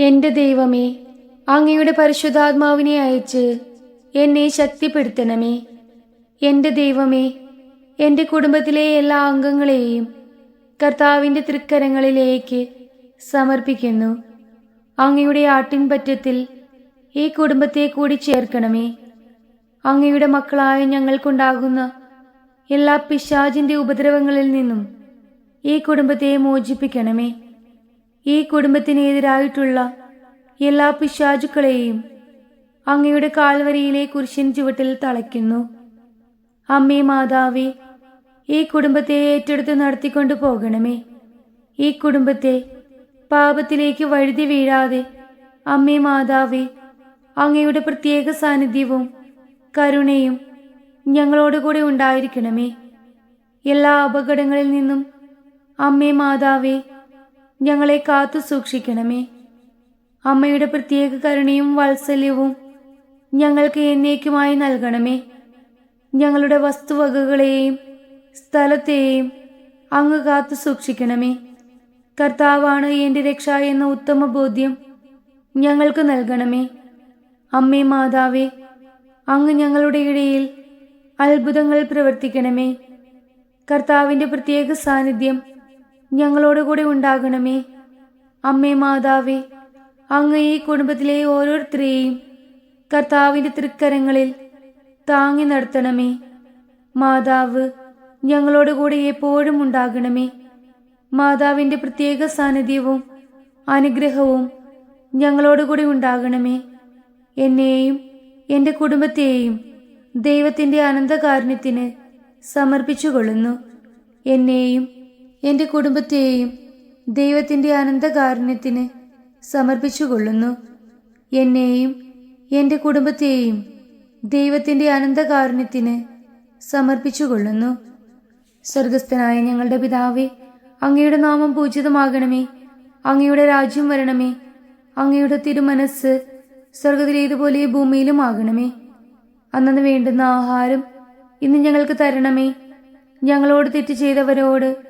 എന്റെ ദൈവമേ അങ്ങയുടെ പരിശുദ്ധാത്മാവിനെ അയച്ച് എന്നെ ശക്തിപ്പെടുത്തണമേ. എന്റെ ദൈവമേ എന്റെ കുടുംബത്തിലെ എല്ലാ അംഗങ്ങളെയും കർത്താവിന്റെ തൃക്കരങ്ങളിലേക്ക് സമർപ്പിക്കുന്നു. അങ്ങയുടെ ആട്ടിൻപറ്റത്തിൽ ഈ കുടുംബത്തെ കൂടി ചേർക്കണമേ. അങ്ങയുടെ മക്കളായ ഞങ്ങൾക്കുണ്ടാകുന്ന എല്ലാ പിശാചിന്റെ ഉപദ്രവങ്ങളിൽ നിന്നും ഈ കുടുംബത്തെ മോചിപ്പിക്കണമേ. ഈ കുടുംബത്തിനെതിരായിട്ടുള്ള എല്ലാ പിശാചുക്കളെയും അങ്ങയുടെ കാൽവരിയിലെ കുരിശിൻ ചുവട്ടിൽ തളയ്ക്കുന്നു. അമ്മേ മാതാവേ ഈ കുടുംബത്തെ ഏറ്റെടുത്ത് നടത്തിക്കൊണ്ടു പോകണമേ. ഈ കുടുംബത്തെ പാപത്തിലേക്ക് വഴുതി വീഴാതെ അമ്മേ മാതാവേ അങ്ങയുടെ പ്രത്യേക സാന്നിധ്യവും കരുണയും ഞങ്ങളോടുകൂടെ ഉണ്ടായിരിക്കണമേ. എല്ലാ അപകടങ്ങളിൽ നിന്നും അമ്മേ മാതാവേ ഞങ്ങളെ കാത്തു സൂക്ഷിക്കണമേ. അമ്മയുടെ പ്രത്യേക കരുണയും വാത്സല്യവും ഞങ്ങൾക്ക് എന്നേക്കുമായി നൽകണമേ. ഞങ്ങളുടെ വസ്തുവകകളെയും സ്ഥലത്തെയും അങ്ങ് കാത്തു സൂക്ഷിക്കണമേ. കർത്താവാണ് എന്റെ രക്ഷ എന്ന ഉത്തമ ബോധ്യം ഞങ്ങൾക്ക് നൽകണമേ. അമ്മേ മാതാവേ അങ്ങ് ഞങ്ങളുടെ ഇടയിൽ അത്ഭുതങ്ങൾ പ്രവർത്തിക്കണമേ. കർത്താവിന്റെ പ്രത്യേക സാന്നിധ്യം ഞങ്ങളോടുകൂടെ ഉണ്ടാകണമേ. അമ്മേ മാതാവേ അങ്ങ് ഈ കുടുംബത്തിലെ ഓരോരുത്തരെയും കർത്താവിന്റെ തൃക്കരങ്ങളിൽ താങ്ങി നടത്തണമേ. മാതാവ് ഞങ്ങളോടുകൂടെ എപ്പോഴും ഉണ്ടാകണമേ. മാതാവിന്റെ പ്രത്യേക സാന്നിധ്യവും അനുഗ്രഹവും ഞങ്ങളോടുകൂടി ഉണ്ടാകണമേ. എന്നെയും എന്റെ കുടുംബത്തെയും ദൈവത്തിന്റെ അനന്തകാരുണ്യത്തിന് സമർപ്പിച്ചുകൊള്ളുന്നു. എന്നെയും എന്റെ കുടുംബത്തെയും ദൈവത്തിന്റെ അനന്തകാരുണ്യത്തിന് സമർപ്പിച്ചുകൊള്ളുന്നു. എന്നെയും എന്റെ കുടുംബത്തെയും ദൈവത്തിന്റെ അനന്തകാരുണ്യത്തിന് സമർപ്പിച്ചുകൊള്ളുന്നു. സ്വർഗസ്ഥനായ ഞങ്ങളുടെ പിതാവേ അങ്ങയുടെ നാമം പൂജിതമാകണമേ. അങ്ങയുടെ രാജ്യം വരണമേ. അങ്ങയുടെ തിരുമനസ് സ്വർഗത്തിലേതുപോലെ ഭൂമിയിലും ആകണമേ അന്നു വേണ്ടുന്ന ആഹാരം ഇന്ന് ഞങ്ങൾക്ക് തരണമേ. ഞങ്ങളോട് തെറ്റ് ചെയ്തവരോട്